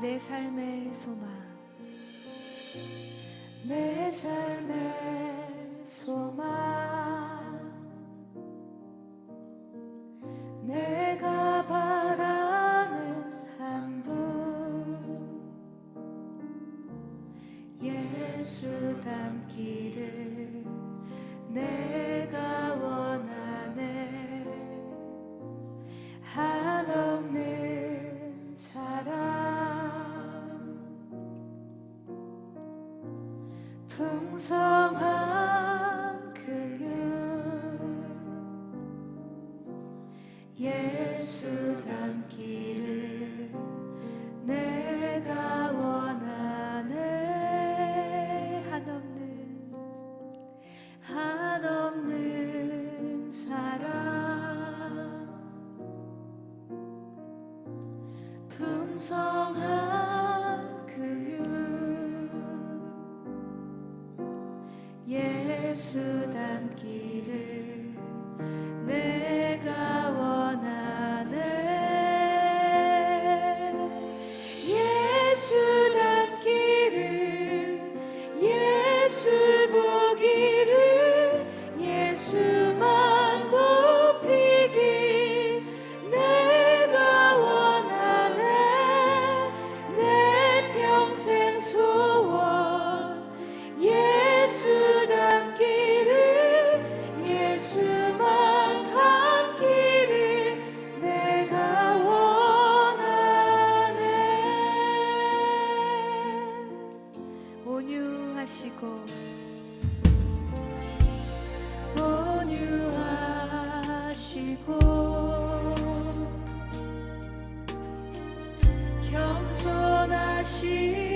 내 삶의 소망. 내 삶의 소망. 내가 바라는 한 분. 예수 닮기를 내 풍성한 긍휼 예수 닮기를 내가 원하네. 한없는 한없는 사랑 예수 닮기를 온유하시고 온유하시고 겸손하시